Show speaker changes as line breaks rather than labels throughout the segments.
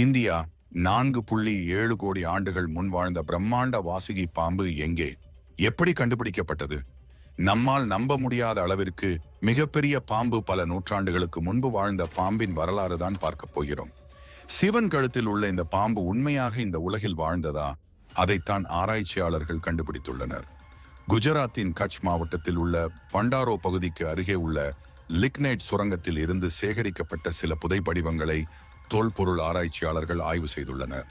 India நான்கு புள்ளி ஏழு கோடி ஆண்டுகள் முன் வாழ்ந்த பிரம்மாண்ட வாசுகி பாம்பு எங்கே? எப்படி கண்டுபிடிக்கப்பட்டது? நம்மால் நம்ப முடியாத அளவிற்கு மிகப்பெரிய பாம்பு பல நூற்றாண்டுகளுக்கு முன்பு வாழ்ந்த பாம்பின் வரலாறு தான் பார்க்கப் போகிறோம். சிவன் கழுத்தில் உள்ள இந்த பாம்பு உண்மையாக இந்த உலகில் வாழ்ந்ததா? அதைத்தான் ஆராய்ச்சியாளர்கள் கண்டுபிடித்துள்ளனர். குஜராத்தின் கட்ச் மாவட்டத்தில் உள்ள பண்டாரோ பகுதிக்கு அருகே உள்ள லிக்னைட் சுரங்கத்தில் இருந்து சேகரிக்கப்பட்ட சில புதைப்படிவங்களை தொல்பொருள் ஆராய்ச்சியாளர்கள் ஆய்வு செய்துள்ளனர்.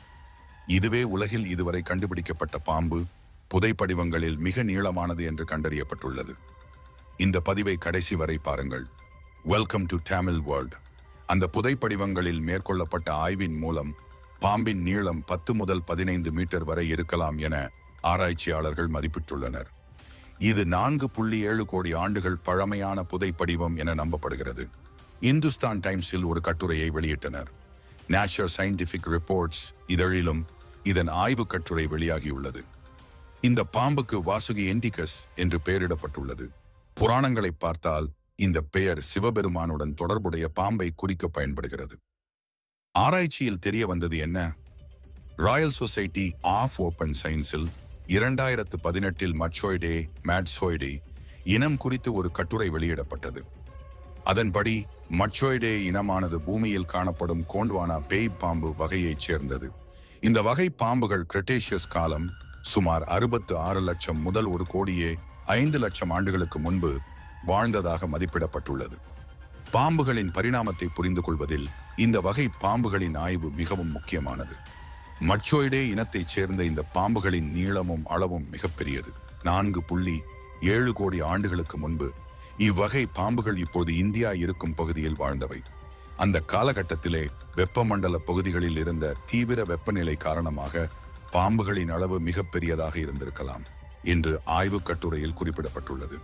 இதுவே உலகில் இதுவரை கண்டுபிடிக்கப்பட்ட பாம்பு புதைப்படிவங்களில் மிக நீளமானது என்று கண்டறியப்பட்டுள்ளது. இந்த பதிவை கடைசி வரை பாருங்கள். வெல்கம் டு தமிழ் வேர்ல்ட் அந்த புதைப்படிவங்களில் மேற்கொள்ளப்பட்ட ஆய்வின் மூலம் பாம்பின் நீளம் பத்து முதல் பதினைந்து மீட்டர் வரை இருக்கலாம் என ஆராய்ச்சியாளர்கள் மதிப்பிட்டுள்ளனர். இது நான்கு புள்ளி ஏழு கோடி ஆண்டுகள் பழமையான புதைப்படிவம் என நம்பப்படுகிறது. இந்துஸ்தான் டைம்ஸில் ஒரு கட்டுரையை வெளியிட்டனர். நேச்சர் சயின்டிபிக் ரிப்போர்ட்ஸ் இதழிலும் இதன் ஆய்வு கட்டுரை வெளியாகியுள்ளது. இந்த பாம்புக்கு வாசுகி என்டிகஸ் என்று பெயரிடப்பட்டுள்ளது. புராணங்களை பார்த்தால் இந்த பெயர் சிவபெருமானுடன் தொடர்புடைய பாம்பை குறிக்க பயன்படுகிறது. ஆராய்ச்சியில் தெரிய வந்தது என்ன? ராயல் சொசைட்டி ஆஃப் ஓப்பன் சயின்ஸில் இரண்டாயிரத்து பதினெட்டில் மச்சோய்டே மேட்ஸோய்டே இனம் குறித்து ஒரு கட்டுரை வெளியிடப்பட்டது. அதன்படி மச்சோய்டே இனமானது பூமியில் காணப்படும் கோண்ட்வானா பேய் பாம்பு வகையைச் சேர்ந்தது. இந்த வகை பாம்புகள் கிரெட்டேஷியஸ் காலம் சுமார் அறுபத்து ஆறு லட்சம் முதல் ஒரு கோடியே ஐந்து லட்சம் ஆண்டுகளுக்கு முன்பு வாழ்ந்ததாக மதிப்பிடப்பட்டுள்ளது. பாம்புகளின் பரிணாமத்தை புரிந்து கொள்வதில் இந்த வகை பாம்புகளின் ஆய்வு மிகவும் முக்கியமானது. மச்சோய்டே இனத்தைச் சேர்ந்த இந்த பாம்புகளின் நீளமும் அளவும் மிகப்பெரியது. நான்கு புள்ளி ஏழு கோடி ஆண்டுகளுக்கு முன்பு இவ்வகை பாம்புகள் இப்போது இந்தியா இருக்கும் பகுதியில் வாழ்ந்தவை. அந்த காலகட்டத்திலே வெப்பமண்டல பகுதிகளில் இருந்த தீவிர வெப்பநிலை காரணமாக பாம்புகளின் அளவு மிகப்பெரியதாக இருந்திருக்கலாம் என்று ஆய்வுக் கட்டுரையில் குறிப்பிடப்பட்டுள்ளது.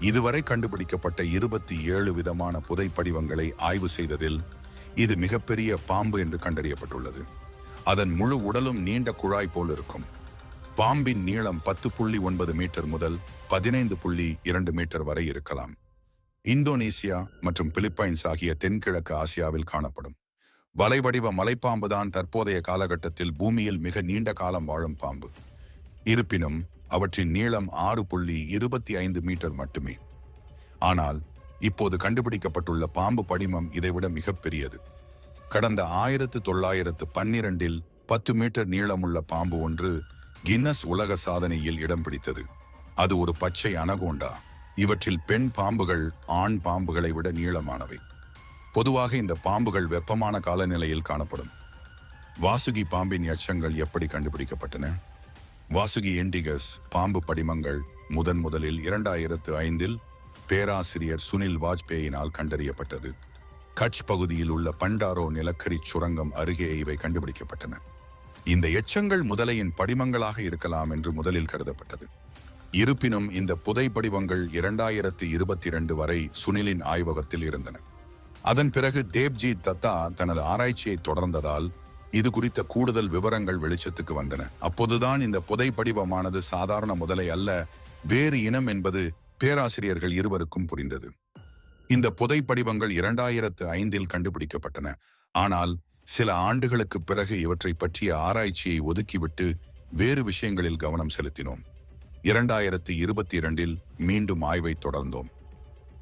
இதுவரை கண்டுபிடிக்கப்பட்ட இருபத்தி ஏழு விதமான புதைப்படிவங்களை ஆய்வு செய்ததில் இது மிகப்பெரிய பாம்பு என்று கண்டறியப்பட்டுள்ளது. அதன் முழு உடலும் நீண்ட குழாய் போல் இருக்கும். பாம்பின் நீளம் பத்து புள்ளி ஒன்பது மீட்டர் முதல் பதினைந்து புள்ளி இரண்டு மீட்டர் வரை இருக்கலாம். இந்தோனேசியா மற்றும் பிலிப்பைன்ஸ் ஆகிய தென்கிழக்கு ஆசியாவில் காணப்படும். வலைவடிவ மலைப்பாம்புதான் தற்போதைய காலகட்டத்தில் பூமியில் மிக நீண்ட காலம் வாழும் பாம்பு. இருப்பினும் அவற்றின் நீளம் ஆறு புள்ளி இருபத்தி ஐந்து மீட்டர் மட்டுமே. ஆனால் இப்போது கண்டுபிடிக்கப்பட்டுள்ள பாம்பு படிமம் இதைவிட மிகப்பெரியது கடந்த ஆயிரத்து தொள்ளாயிரத்து பன்னிரண்டில் பத்து மீட்டர் நீளமுள்ள பாம்பு ஒன்று கின்னஸ் உலக சாதனையில் இடம் பிடித்தது. அது ஒரு பச்சை அனகோண்டா. இவற்றில் பெண் பாம்புகள் ஆண் பாம்புகளை விட நீளமானவை. பொதுவாக இந்த பாம்புகள் வெப்பமான காலநிலையில் காணப்படும். வாசுகி பாம்பின் எச்சங்கள் எப்படி கண்டுபிடிக்கப்பட்டன? வாசுகி எண்டிகஸ் பாம்பு படிமங்கள் முதன் முதலில் இரண்டாயிரத்து ஐந்தில் பேராசிரியர் சுனில் வாஜ்பேயினால் கண்டறியப்பட்டது. கட்ச் பகுதியில் உள்ள பண்டாரோ நிலக்கரி சுரங்கம் அருகே இவை கண்டுபிடிக்கப்பட்டன. இந்த எச்சங்கள் முதலையின் படிமங்களாக இருக்கலாம் என்று முதலில் கருதப்பட்டது. இருப்பினும் இந்த புதை படிவங்கள் இரண்டாயிரத்தி இருபத்தி இரண்டு வரை சுனிலின் ஆய்வகத்தில் இருந்தன. அதன் பிறகு தேவ்ஜி தத்தா தனது ஆராய்ச்சியை தொடர்ந்ததால் இது குறித்த கூடுதல் விவரங்கள் வெளிச்சத்துக்கு வந்தன. அப்போதுதான் இந்த புதை படிவமானது சாதாரண முதலை அல்ல வேறு இனம் என்பது பேராசிரியர்கள் இருவருக்கும் புரிந்தது. இந்த புதை படிவங்கள் இரண்டாயிரத்து ஐந்தில் கண்டுபிடிக்கப்பட்டன. ஆனால் சில ஆண்டுகளுக்கு பிறகு இவற்றை பற்றிய ஆராய்ச்சியை ஒதுக்கிவிட்டு வேறு விஷயங்களில் கவனம் செலுத்தினோம். இரண்டாயிரத்தி இருபத்தி இரண்டில் மீண்டும் ஆய்வை தொடர்ந்தோம்.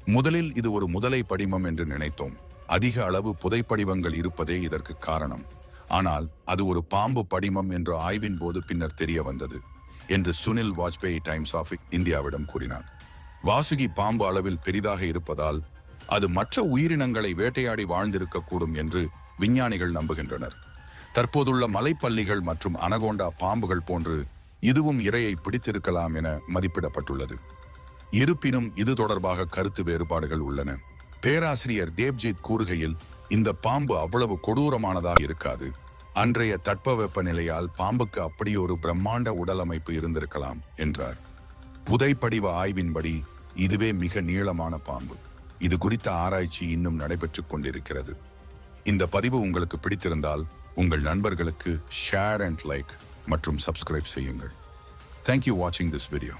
முதலில் இது ஒரு முதலை படிமம் என்று நினைத்தோம். அதிக அளவு புதைப்படிவங்கள் இருப்பதே இதற்கு காரணம். ஆனால் அது ஒரு பாம்பு படிமம் என்ற ஆய்வின் போது பின்னர் தெரிய வந்தது என்று சுனில் வாஜ்பேயி டைம்ஸ் ஆஃப் இந்தியாவிடம் கூறினார். வாசுகி பாம்பு அளவில் பெரிதாக இருப்பதால் அது மற்ற உயிரினங்களை வேட்டையாடி வாழ்ந்திருக்கக்கூடும் என்று விஞ்ஞானிகள் நம்புகின்றனர். தற்போதுள்ள மலைப்பள்ளிகள் மற்றும் அனகோண்டா பாம்புகள் போன்று இதுவும் இரையை பிடித்திருக்கலாம் என மதிப்பிடப்பட்டுள்ளது. இருப்பினும் இது தொடர்பாக கருத்து வேறுபாடுகள் உள்ளன. பேராசிரியர் தேவ்ஜித் கூறுகையில் இந்த பாம்பு அவ்வளவு கொடூரமானதாக இருக்காது. அன்றைய தட்பவெப்ப நிலையால் பாம்புக்கு அப்படியொரு பிரம்மாண்ட உடல் அமைப்பு இருந்திருக்கலாம் என்றார். புதைப்படிவ ஆய்வின்படி இதுவே மிக நீளமான பாம்பு. இது குறித்த ஆராய்ச்சி இன்னும் நடைபெற்றுக் கொண்டிருக்கிறது. இந்த பதிவு உங்களுக்கு பிடித்திருந்தால் உங்கள் நண்பர்களுக்கு ஷேர் அண்ட் லைக் மற்றும் சப்ஸ்கிரைப் செய்யுங்கள். தேங்க்யூ வாட்சிங் திஸ் வீடியோ